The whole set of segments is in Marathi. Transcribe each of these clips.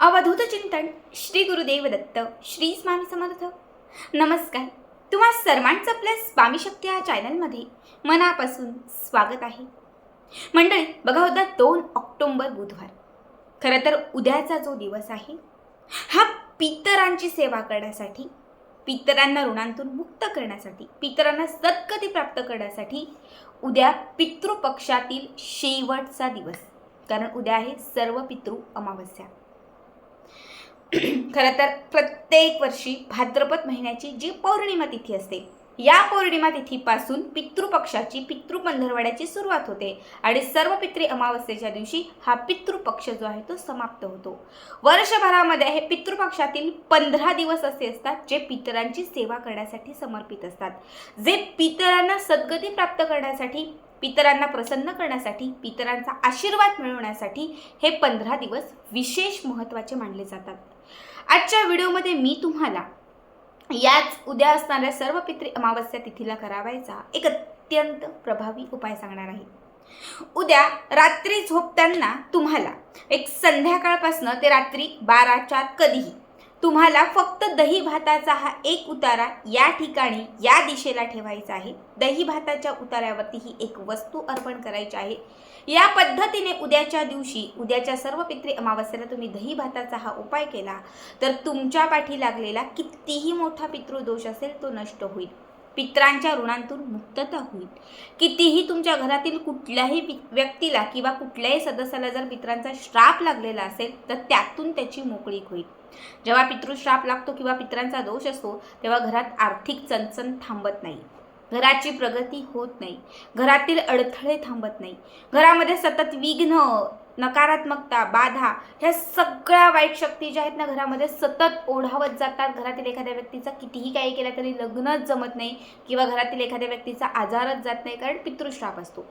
अवधूत चिंतन श्री गुरुदेव दत्त श्री स्वामी समर्थ. नमस्कार. तुम्हा सर्वांचं आपल्या स्वामी शक्ती या चॅनलमध्ये मनापासून स्वागत आहे. मंडळी बघा होता दोन ऑक्टोंबर बुधवार. खरं तर उद्याचा जो दिवस आहे हा पितरांची सेवा करण्यासाठी पितरांना ऋणांतून मुक्त करण्यासाठी पितरांना सद्गती प्राप्त करण्यासाठी उद्या पितृपक्षातील शेवटचा दिवस. कारण उद्या आहे सर्व पितृ अमावस्या. खरं तर प्रत्येक वर्षी भाद्रपद महिन्याची जी पौर्णिमा तिथी असते या पौर्णिमा तिथीपासून पितृपक्षाची पितृपंधरवड्याची सुरुवात होते. आणि सर्व पितृ अमावस्येच्या दिवशी हा पितृपक्ष जो आहे तो समाप्त होतो. वर्षभरामध्ये हे पितृपक्षातील पंधरा दिवस असे असतात जे पितरांची सेवा करण्यासाठी समर्पित असतात. जे पितरांना सद्गती प्राप्त करण्यासाठी पितरांना प्रसन्न करण्यासाठी पितरांचा आशीर्वाद मिळवण्यासाठी हे पंधरा दिवस विशेष महत्त्वाचे मानले जातात. आजच्या व्हिडिओमध्ये मी तुम्हाला याच उद्या असणाऱ्या सर्व पितृ अमावस्या तिथीला करावायचा एक अत्यंत प्रभावी उपाय सांगणार आहे. उद्या रात्री झोपताना तुम्हाला एक संध्याकाळपासनं ते रात्री बाराच्या कधीही तुम्हाला फक्त दही भाताचा हा एक उतारा या ठिकाणी या दिशेला ठेवायचा आहे. दही भाताच्या उतार्यावरती ही एक वस्तू अर्पण करायची आहे. या पद्धतीने उद्याच्या दिवशी उद्याच्या सर्व पित्री अमावस्येला तुम्ही दही भाताचा हा उपाय केला तर तुमच्या पाठी लागलेला कितीही मोठा पितृदोष असेल तो नष्ट होईल. पित्रांच्या ऋणांतून मुक्तता होईल. कितीही तुमच्या घरातील कुठल्याही वि- व्यक्तीला किंवा कुठल्याही सदस्याला जर पित्रांचा श्राप लागलेला असेल तर त्यातून त्याची मोकळीक होईल. जेव्हा पितृश्राप लागतो किंवा पित्रांचा दोष असतो तेव्हा घरात आर्थिक चणचण थांबत नाही. घराची प्रगती होत नाही. घरातील अडथळे थांबत नाही. घरामध्ये सतत विघ्न नकारात्मकता बाधा ह्या सगळ्या वाईट शक्ती ज्या आहेत ना घरामध्ये सतत ओढावत जातात. घरातील एखाद्या व्यक्तीचा कितीही काही केलं तरी लग्नच जमत नाही किंवा घरातील एखाद्या व्यक्तीचा आजारच जात नाही कारण पितृश्राप असतो.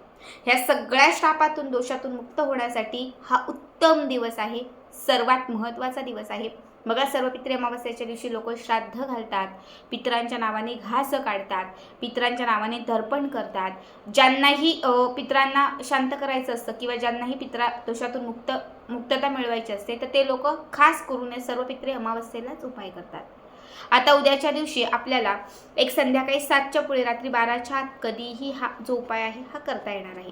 ह्या सगळ्या श्रापातून दोषातून मुक्त होण्यासाठी हा उत्तम दिवस आहे. सर्वात महत्त्वाचा दिवस आहे. मग सर्व पित्री अमावस्याच्या दिवशी लोक श्राद्ध घालतात. पितरांच्या नावाने घास काढतात. पितरांच्या नावाने दर्पण करतात. ज्यांनाही पित्रांना शांत करायचं असतं किंवा ज्यांनाही पित्रा दोषातून मुक्त मुक्तता मिळवायची असते तर ते लोक खास करून सर्व पित्रे अमावस्येलाच उपाय करतात. आता उद्याच्या दिवशी आपल्याला एक संध्याकाळी सातच्या पुढे रात्री बाराच्या आत कधीही हा जो उपाय आहे हा करता येणार आहे.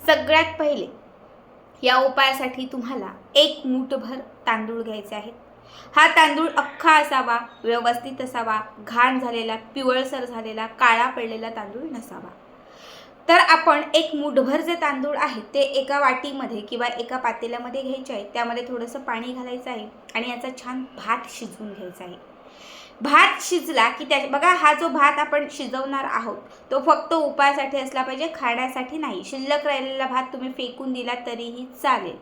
सगळ्यात पहिले या उपायासाठी तुम्हाला एक मूठभर तांदूळ घ्यायचे आहेत. हा तांदूळ अख्खा असावा व्यवस्थित असावा घाण झालेला पिवळसर झालेला काळा पडलेला तांदूळ नसावा. तर आपण एक मुठभर जे तांदूळ आहे ते एका वाटीमध्ये किंवा एका पातेल्यामध्ये घ्यायचे आहे. त्यामध्ये थोडंसं पाणी घालायचं आहे आणि याचा छान भात शिजवून घ्यायचा आहे. भात शिजला की त्या बघा हा जो भात आपण शिजवणार आहोत तो फक्त उपायासाठी असला पाहिजे खाण्यासाठी नाही. शिल्लक राहिलेला भात तुम्ही फेकून दिला तरीही चालेल.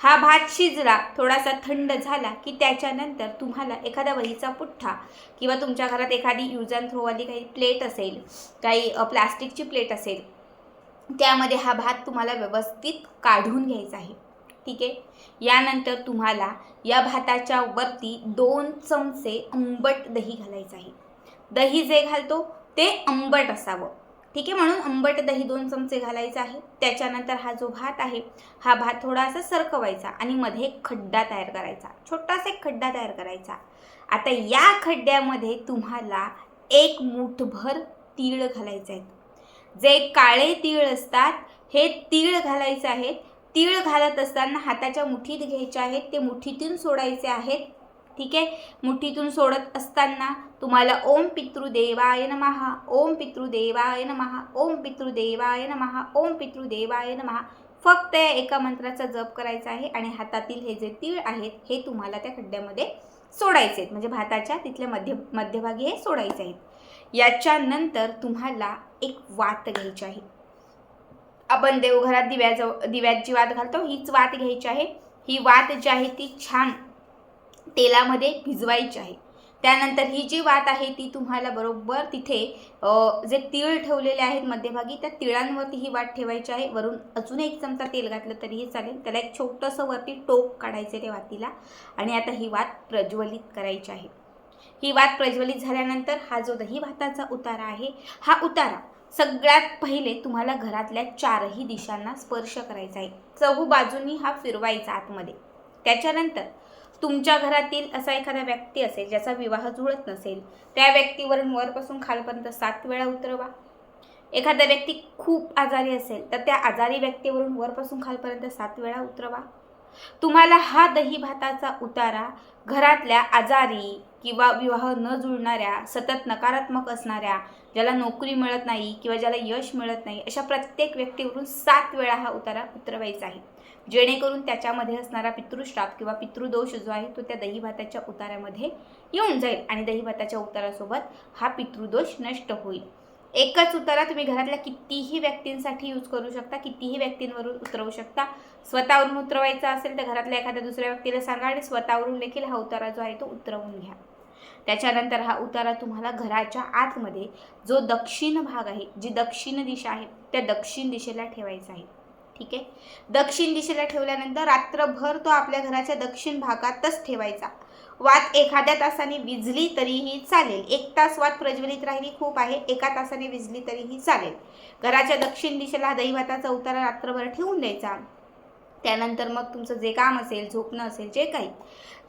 हा भात शिजला थोडासा थंड झाला की त्याच्यानंतर तुम्हाला एखादा वहीचा पुठ्ठा किंवा तुमच्या घरात एखादी यूज अँड थ्रोवाली काही प्लेट असेल काही प्लास्टिकची प्लेट असेल त्यामध्ये हा भात तुम्हाला व्यवस्थित काढून घ्यायचा आहे. ठीक आहे? यानंतर तुम्हाला या भाताच्या वरती दोन चमचे आंबट दही घालायचं आहे. दही जे घालतो ते आंबट असावं. ठीक आहे म्हणून आंबट दही दोन चमचे घालायचं आहे. त्याच्यानंतर हा जो भात आहे हा भात थोडासा सरकवायचा आणि मध्ये एक खड्डा तयार करायचा. छोटासा एक खड्डा तयार करायचा. आता या खड्ड्यामध्ये तुम्हाला एक मुठभर तीळ घालायचे आहेत जे काळे तीळ असतात हे तीळ घालायचे आहेत तीळ घालत असताना हाताच्या मुठीत घ्यायचे आहेत ते मुठीतून सोडायचे आहेत. ठीक आहे? मुठीतून सोडत असताना तुम्हाला ओम पितृदेवाय नमहा ओम पितृदेवाय नमहा ओम पितृदेवाय नमहा ओम पितृदेवाय नमहा फक्त या एका मंत्राचा जप करायचा आहे आणि हातातील हे जे तीळ आहेत हे तुम्हाला त्या खड्ड्यामध्ये सोडायचे आहेत. म्हणजे भाताच्या तिथल्या मध्य मध्यभागी हे सोडायचे आहेत. याच्यानंतर तुम्हाला एक वात घ्यायची आहे. आपण देवघरात दिव्याजवळ दिव्यात जी वात घालतो हीच वात घ्यायची आहे. ही वात जी आहे ती छान तेलामध्ये भिजवायची आहे. त्यानंतर ही जी वात आहे ती तुम्हाला बरोबर तिथे जे तीळ ठेवलेले आहेत मध्यभागी त्या तिळांवरती ही वाट ठेवायची आहे. वरून अजून एक चमचा तेल घातलं तरीही चालेल. त्याला एक छोटंसं वरती टोक काढायचं त्या वातीला. आणि आता ही वात प्रज्वलित करायची आहे. ही वात प्रज्वलित झाल्यानंतर हा जो दही भाताचा उतारा आहे हा उतारा सगळ्यात पहिले तुम्हाला घरातल्या चारही दिशांना स्पर्श करायचा आहे. चहू बाजूनी हा फिरवायचा आतमध्ये. त्याच्यानंतर तुमच्या घरातील असा एखादा व्यक्ती असेल ज्याचा विवाह जुळत नसेल त्या व्यक्तीवरून वरपासून खालपर्यंत सात वेळा उतरवा. एखादा व्यक्ती खूप आजारी असेल तर त्या आजारी व्यक्तीवरून वरपासून खालपर्यंत सात वेळा उतरवा. तुम्हाला हा दही भाताचा उतारा घरातल्या आजारी किंवा विवाह न जुळणाऱ्या सतत नकारात्मक असणाऱ्या ज्याला नोकरी मिळत नाही किंवा ज्याला यश मिळत नाही अशा प्रत्येक व्यक्तीवरून सात वेळा हा उतारा उतरवायचा आहे. जेणेकरून त्याच्यामध्ये असणारा पितृश्राप किंवा पितृदोष जो आहे तो त्या दही भाताच्या उतारामध्ये येऊन जाईल आणि दही भाताच्या उतारासोबत हा पितृदोष नष्ट होईल. एकच उतारा तुम्ही घरातल्या कितीही व्यक्तींसाठी यूज करू शकता कितीही व्यक्तींवरून उतरवू शकता. स्वतःवरून उतरवायचा असेल तर घरातल्या एखाद्या दुसऱ्या व्यक्तीला सांगा आणि स्वतःवरून देखील हा उतारा जो आहे तो उतरवून घ्या. त्याच्यानंतर हा उतारा तुम्हाला घराच्या आतमध्ये जो दक्षिण भाग आहे जी दक्षिण दिशा आहे त्या दक्षिण दिशेला ठेवायचा आहे. ठीक आहे? दक्षिण दिशेला ठेवल्यानंतर रात्रभर तो आपल्या घराच्या दक्षिण भागातच ठेवायचा. वात एखाद्या तासाने विजली तरीही चालेल. एक तास वात प्रज्वलित राहिली खूप आहे. एका तासाने विजली तरीही चालेल. घराच्या दक्षिण दिशेला हा दहीभाताचा उतारा रात्रभर ठेवून द्यायचा. त्यानंतर मग तुमचं जे काम असेल झोपणं असेल जे काही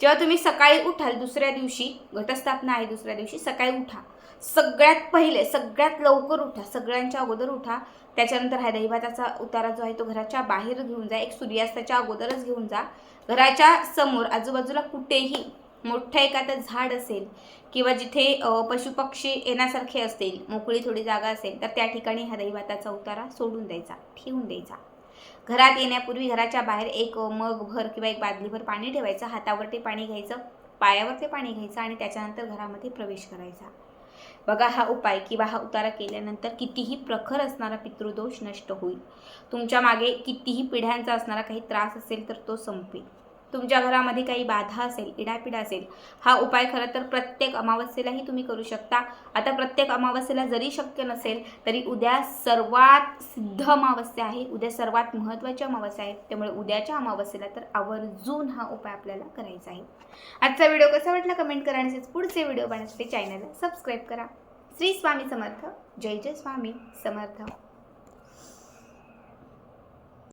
जेव्हा तुम्ही सकाळी उठाल दुसऱ्या दिवशी घटस्थापना आहे दुसऱ्या दिवशी सकाळी उठा. सगळ्यात पहिले सगळ्यात लवकर उठा. सगळ्यांच्या अगोदर उठा. त्याच्यानंतर हा दहीभाताचा उतारा जो आहे तो घराच्या बाहेर घेऊन जा. एक सूर्यास्ताच्या अगोदरच घेऊन जा. घराच्या समोर आजूबाजूला कुठेही मोठं एखादं झाड असेल किंवा जिथे पशुपक्षी येण्यासारखे असतील मोकळी थोडी जागा असेल तर त्या ठिकाणी हा दहीभाताचा उतारा सोडून द्यायचा ठेवून द्यायचा. घरात येण्यापूर्वी घराच्या बाहेर एक मगभर किंवा एक बादलीभर पाणी ठेवायचं हातावर ते पाणी घ्यायचं पायावर ते पाणी घ्यायचं आणि त्याच्यानंतर घरामध्ये प्रवेश करायचा. बघा हा उपाय किंवा हा उतारा केल्यानंतर कितीही प्रखर असणारा पितृदोष नष्ट होईल. तुमच्या मागे कितीही पिढ्यांचा असणारा काही त्रास असेल तर तो संपेल. तुमच्या घरामध्ये काही बाधा असेल इडापिडा असेल हा उपाय खरं तर प्रत्येक अमावस्येलाही तुम्ही करू शकता. आता प्रत्येक अमावस्येला जरी शक्य नसेल तरी उद्या सर्वात सिद्ध अमावस्या आहे उद्या सर्वात महत्त्वाची अमावस्या आहे. त्यामुळे उद्याच्या अमावस्येला तर आवर्जून हा उपाय आपल्याला करायचा आहे. आजचा व्हिडिओ कसा वाटला कमेंट करा आणि पुढचे व्हिडिओ पाहण्यासाठी चॅनलला सबस्क्राईब करा. श्री स्वामी समर्थ. जय जय स्वामी समर्थ.